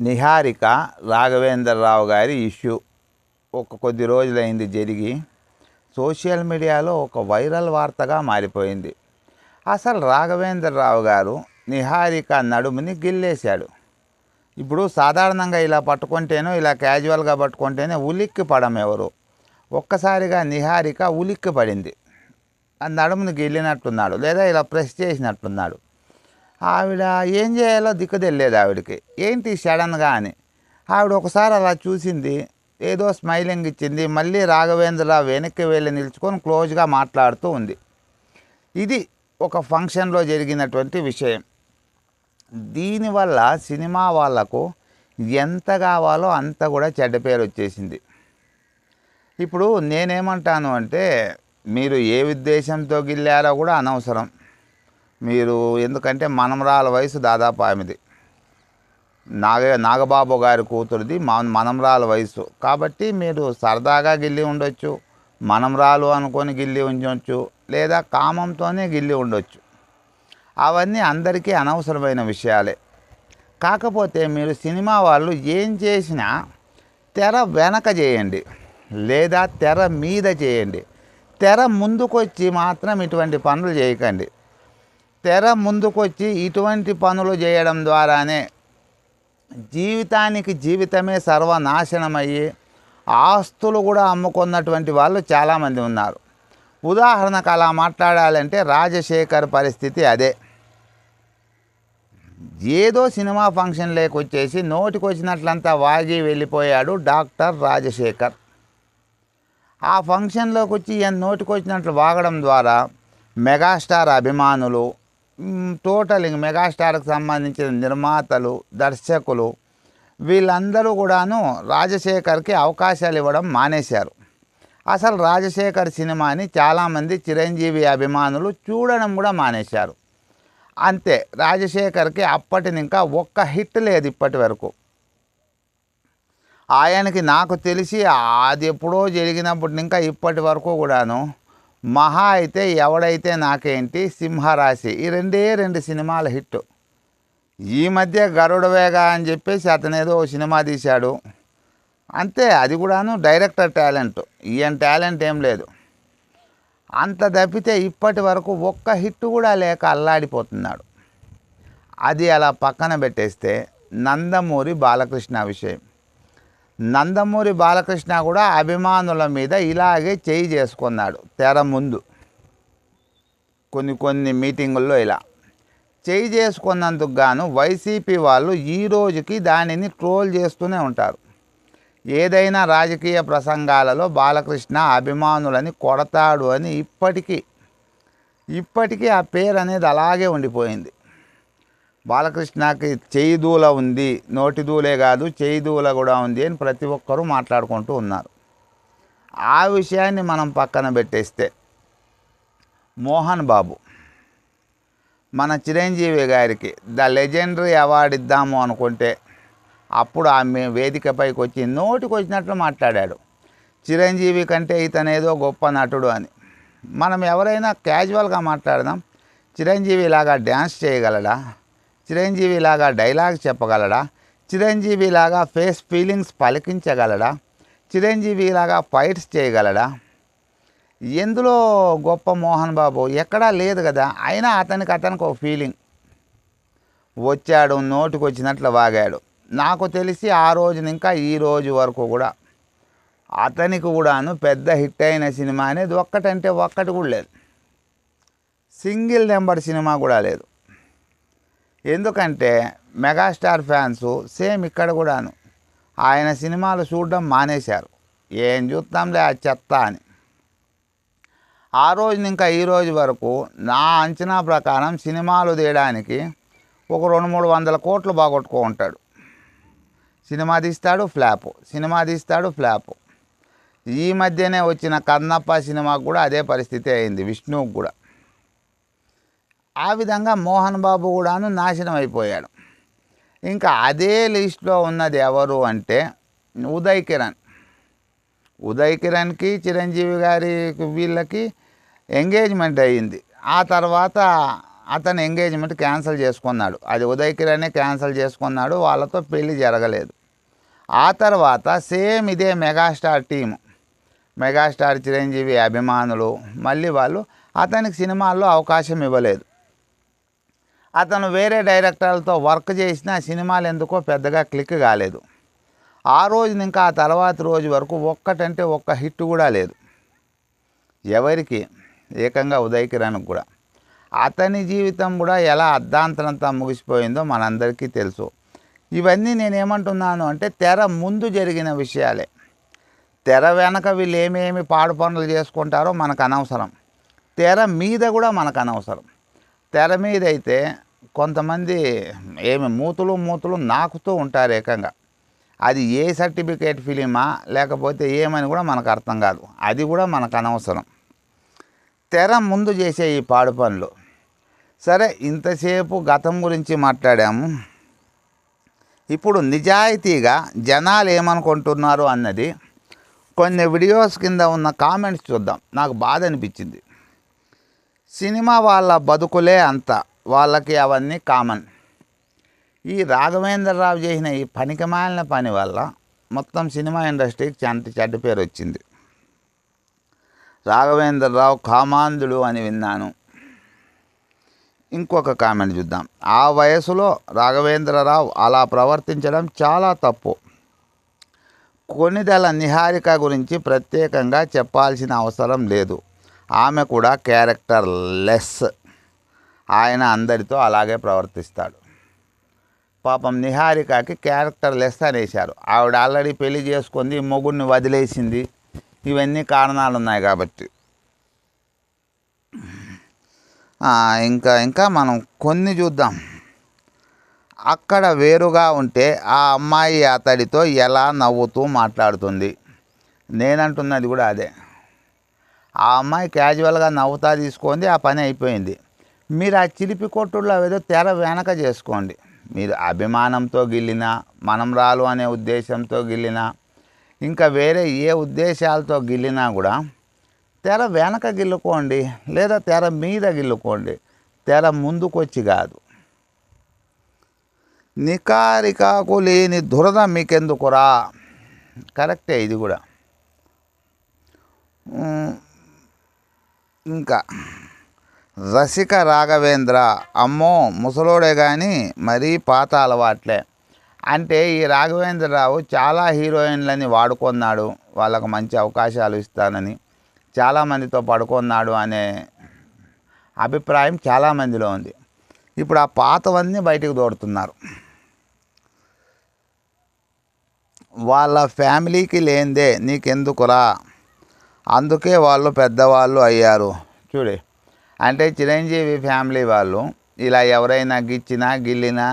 నిహారిక రాఘవేంద్రరావు గారి ఇష్యూ ఒక కొద్ది రోజులైంది జరిగి సోషల్ మీడియాలో ఒక వైరల్ వార్తగా మారిపోయింది. అసలు రాఘవేంద్రరావు గారు నిహారిక నడుముని గిల్లేశాడు. ఇప్పుడు సాధారణంగా ఇలా పట్టుకుంటేనో ఇలా క్యాజువల్గా పట్టుకుంటేనే ఉలిక్కి పడం ఎవరు? ఒక్కసారిగా నిహారిక ఉలిక్కి పడింది. ఆ నడుముని గిల్లినట్టున్నాడు లేదా ఇలా ప్రెస్ చేసినట్టున్నాడు. ఆవిడ ఏం చేయాలో దిక్కు తెలియదు ఆవిడకి. ఏంటి సడన్గా అని. ఆవిడ ఒకసారి అలా చూసింది ఏదో స్మైలింగ్ ఇచ్చింది మళ్ళీ రాఘవేంద్ర వెనక్కి వెళ్ళి నిల్చుకొని క్లోజ్గా మాట్లాడుతూ ఉంది. ఇది ఒక ఫంక్షన్లో జరిగినటువంటి విషయం. దీనివల్ల సినిమా వాళ్ళకు ఎంత కావాలో అంత కూడా చెడ్డ పేరు వచ్చేసింది. ఇప్పుడు నేనేమంటాను అంటే మీరు ఏ ఉద్దేశంతో గిల్లారో కూడా అనవసరం. మీరు ఎందుకంటే మనమరాల వయసు దాదాపు ఆమెది. నాగ నాగబాబు గారి కూతురిది మా మనమరాల వయసు. కాబట్టి మీరు సరదాగా గిల్లి ఉండొచ్చు మనమరాలు అనుకొని గిల్లి ఉండొచ్చు లేదా కామంతోనే గిల్లి ఉండొచ్చు. అవన్నీ అందరికీ అనవసరమైన విషయాలే. కాకపోతే మీరు సినిమా వాళ్ళు ఏం చేసినా తెర వెనక చేయండి లేదా తెర మీద చేయండి. తెర ముందుకొచ్చి మాత్రం ఇటువంటి పనులు చేయకండి. తెర ముందుకొచ్చి ఇటువంటి పనులు చేయడం ద్వారానే జీవితానికి జీవితమే సర్వనాశనమయ్యి ఆస్తులు కూడా అమ్ముకున్నటువంటి వాళ్ళు చాలామంది ఉన్నారు. ఉదాహరణకు అలా మాట్లాడాలంటే రాజశేఖర్ పరిస్థితి అదే. ఏదో సినిమా ఫంక్షన్ లేకొచ్చేసి నోటికొచ్చినట్లంతా వాగి వెళ్ళిపోయాడు డాక్టర్ రాజశేఖర్. ఆ ఫంక్షన్లోకి వచ్చి ఈయన నోటికొచ్చినట్లు వాగడం ద్వారా మెగాస్టార్ అభిమానులు టోటల్ ఇంక మెగాస్టార్కి సంబంధించిన నిర్మాతలు దర్శకులు వీళ్ళందరూ కూడాను రాజశేఖర్కి అవకాశాలు ఇవ్వడం మానేశారు. అసలు రాజశేఖర్ సినిమాని చాలామంది చిరంజీవి అభిమానులు చూడడం కూడా మానేశారు. అంతే రాజశేఖర్కి అప్పటిని ఇంకా ఒక్క హిట్ లేదు ఇప్పటి వరకు. ఆయనకి నాకు తెలిసి అది ఎప్పుడో జరిగినప్పుడు ఇంకా ఇప్పటి వరకు కూడాను మహా అయితే ఎవడైతే నాకేంటి సింహరాశి. ఈ రెండే రెండు సినిమాల హిట్. ఈ మధ్య గరుడవేగ అని చెప్పేసి అతనేదో ఓ సినిమా తీశాడు. అంతే అది కూడాను డైరెక్టర్ టాలెంట్. ఈయన టాలెంట్ ఏం లేదు. అంత తప్పితే ఇప్పటి వరకు ఒక్క హిట్ కూడా లేక అల్లాడిపోతున్నాడు. అది అలా పక్కన పెట్టేస్తే నందమూరి బాలకృష్ణ విషయం నందమూరి బాలకృష్ణ కూడా అభిమానుల మీద ఇలాగే చేయి చేసుకున్నాడు తెర ముందు. కొన్ని కొన్ని మీటింగుల్లో ఇలా. చేయి చేసుకున్నందుకు గాను వైసీపీ వాళ్ళు ఈ రోజుకి దానిని ట్రోల్ చేస్తూనే ఉంటారు. ఏదైనా రాజకీయ ప్రసంగాలలో బాలకృష్ణ అభిమానులని కొడతాడు అని ఇప్పటికీ ఇప్పటికీ ఆ పేరు అనేది అలాగే ఉండిపోయింది. బాలకృష్ణకి చేయి దూల ఉంది నోటి దూలే కాదు చేయి దూల కూడా ఉంది అని ప్రతి ఒక్కరూ మాట్లాడుకుంటూ ఉన్నారు. ఆ విషయాన్ని మనం పక్కన పెట్టేస్తే మోహన్ బాబు మన చిరంజీవి గారికి ద లెజెండరీ అవార్డు ఇద్దాము అనుకుంటే అప్పుడు ఆమె వేదికపైకి వచ్చి నోటికి వచ్చినట్లు మాట్లాడాడు. చిరంజీవి కంటే ఇతనేదో గొప్ప నటుడు అని. మనం ఎవరైనా క్యాజువల్గా మాట్లాడదాం చిరంజీవి లాగా డ్యాన్స్ చేయగలడా? చిరంజీవిలాగా డైలాగ్ చెప్పగలడా? చిరంజీవి లాగా ఫేస్ ఫీలింగ్స్ పలికించగలడా? చిరంజీవి లాగా ఫైట్స్ చేయగలడా? ఎందులో గొప్ప మోహన్ బాబు? ఎక్కడా లేదు కదా. అయినా అతనికి అతనికి ఒక ఫీలింగ్. వచ్చాడు నోటికి వచ్చినట్లు వాగాడు. నాకు తెలిసి ఆ రోజున ఇంకా ఈ రోజు వరకు కూడా అతనికి కూడాను పెద్ద హిట్ అయిన సినిమా అనేది ఒక్కటంటే ఒక్కటి కూడా లేదు. సింగిల్ నెంబర్ సినిమా కూడా లేదు. ఎందుకంటే మెగాస్టార్ ఫ్యాన్స్ సేమ్ ఇక్కడ కూడాను. ఆయన సినిమాలు చూడడం మానేశారు. ఏం చూస్తాంలే ఆ చెత్త అని. ఆ రోజు ఇంకా ఈ రోజు వరకు నా అంచనా ప్రకారం సినిమాలు తీయడానికి ఒక రెండు మూడు వందల కోట్లు బాగొట్టుకో ఉంటాడు సినిమా తీస్తాడు ఫ్లాప్. సినిమా తీస్తాడు ఫ్లాప్. ఈ మధ్యనే వచ్చిన కన్నప్ప సినిమాకు కూడా అదే పరిస్థితి అయింది విష్ణువుకు కూడా. ఆ విధంగా మోహన్ బాబు కూడాను నాశనం అయిపోయాడు ఇంకా అదే లిస్ట్లో ఉన్నది ఎవరు అంటే ఉదయ్ కిరణ్. ఉదయ్ కిరణ్కి చిరంజీవి గారి వీళ్ళకి ఎంగేజ్మెంట్ అయ్యింది. ఆ తర్వాత అతను ఎంగేజ్మెంట్ క్యాన్సిల్ చేసుకున్నాడు. అది ఉదయ్ కిరణే క్యాన్సిల్ చేసుకున్నాడు వాళ్ళతో పెళ్ళి జరగలేదు. ఆ తర్వాత సేమ్ ఇదే మెగాస్టార్ టీం మెగాస్టార్ చిరంజీవి అభిమానులు మళ్ళీ వాళ్ళు అతనికి సినిమాల్లో అవకాశం ఇవ్వలేదు. అతను వేరే డైరెక్టర్లతో వర్క్ చేసిన సినిమాలు ఎందుకో పెద్దగా క్లిక్ కాలేదు. ఆ రోజు ఇంకా ఆ తర్వాత రోజు వరకు ఒక్కటంటే ఒక్క హిట్ కూడా లేదు. ఎవరికి? ఏకంగా ఉదయ్ కిరణ్కి కూడా. అతని జీవితం కూడా ఎలా అర్ధాంతరంతా ముగిసిపోయిందో మనందరికీ తెలుసు. ఇవన్నీ నేనేమంటున్నాను అంటే తెర ముందు జరిగిన విషయాలే. తెర వెనక వీళ్ళు ఏమేమి పాడు పనులు చేసుకుంటారో మనకు అనవసరం. తెర మీద కూడా మనకు అనవసరం. తెర మీద అయితే కొంతమంది ఏమి మూతులు మూతులు నాకుతూ ఉంటారు ఏకంగా. అది ఏ సర్టిఫికేట్ ఫిలిమా లేకపోతే ఏమని కూడా మనకు అర్థం కాదు. అది కూడా మనకు అనవసరం. తెర ముందు చేసే ఈ పాడు పనులు. సరే ఇంతసేపు గతం గురించి మాట్లాడాము. ఇప్పుడు నిజాయితీగా జనాలు ఏమనుకుంటున్నారు అన్నది కొన్ని వీడియోస్ కింద ఉన్న కామెంట్స్ చూద్దాం. నాకు బాధ అనిపించింది. సినిమా వాళ్ళ బతుకులే అంత. వాళ్ళకి అవన్నీ కామన్. ఈ రాఘవేంద్రరావు చేసిన ఈ పనికిమాలిన పని వల్ల మొత్తం సినిమా ఇండస్ట్రీకి చంటి చెడ్డ పేరు వచ్చింది. రాఘవేంద్రరావు కామాంధుడు అని విన్నాను. ఇంకొక కామెంట్ చూద్దాం. ఆ వయసులో రాఘవేంద్రరావు అలా ప్రవర్తించడం చాలా తప్పు. కొనిదల నిహారిక గురించి ప్రత్యేకంగా చెప్పాల్సిన అవసరం లేదు. ఆమె కూడా క్యారెక్టర్ లెస్ ఆయన అందరితో అలాగే ప్రవర్తిస్తాడు. పాపం నిహారికకి క్యారెక్టర్ లెస్ అనేసారు ఆవిడ ఆల్రెడీ పెళ్ళి చేసుకుంది మొగుడిని వదిలేసింది. ఇవన్నీ కారణాలు ఉన్నాయి కాబట్టి ఇంకా ఇంకా మనం కొన్ని చూద్దాం. అక్కడ వేరుగా ఉంటే ఆ అమ్మాయి అతడితో ఎలా నవ్వుతూ మాట్లాడుతుంది? నేనంటున్నది కూడా అదే. ఆ అమ్మాయి క్యాజువల్గా నవ్వుతా తీసుకుంది ఆ పని అయిపోయింది. మీరు ఆ చిలిపి కొట్టుల్లో ఏదో తెర వెనక చేసుకోండి. మీరు అభిమానంతో గిల్లినా మనం రాలు అనే ఉద్దేశంతో గిల్లినా ఇంకా వేరే ఏ ఉద్దేశాలతో గిల్లినా కూడా తెర వెనక గిల్లుకోండి లేదా తెర మీద గిల్లుకోండి. తెర ముందుకొచ్చి కాదు. నికారికాకు లేని దురద మీకెందుకురా? కరెక్టే ఇది కూడా. ఇంకా రసిక రాఘవేంద్ర అమ్మో ముసలోడే కానీ మరీ పాత అలవాట్లే. అంటే ఈ రాఘవేంద్రరావు చాలా హీరోయిన్లని వాడుకున్నాడు వాళ్ళకు మంచి అవకాశాలు ఇస్తానని. చాలామందితో పడుకున్నాడు అనే అభిప్రాయం చాలామందిలో ఉంది. ఇప్పుడు ఆ పాతవన్నీ బయటకు దోడుతున్నారు. వాళ్ళ ఫ్యామిలీకి లేనిదే నీకెందుకురా? అందుకే వాళ్ళు పెద్దవాళ్ళు అయ్యారు. చూడే. అంటే చిరంజీవి ఫ్యామిలీ వాళ్ళు ఇలా ఎవరైనా గిచ్చినా గిల్లినా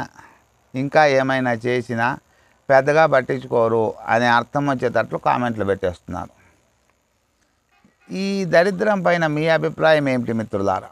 ఇంకా ఏమైనా చేసినా పెద్దగా పట్టించుకోరు అనే అర్థం వచ్చేటట్లు కామెంట్లు పెట్టేస్తున్నారు. ఈ దరిద్రం పైన మీ అభిప్రాయం ఏమిటి మిత్రులారా?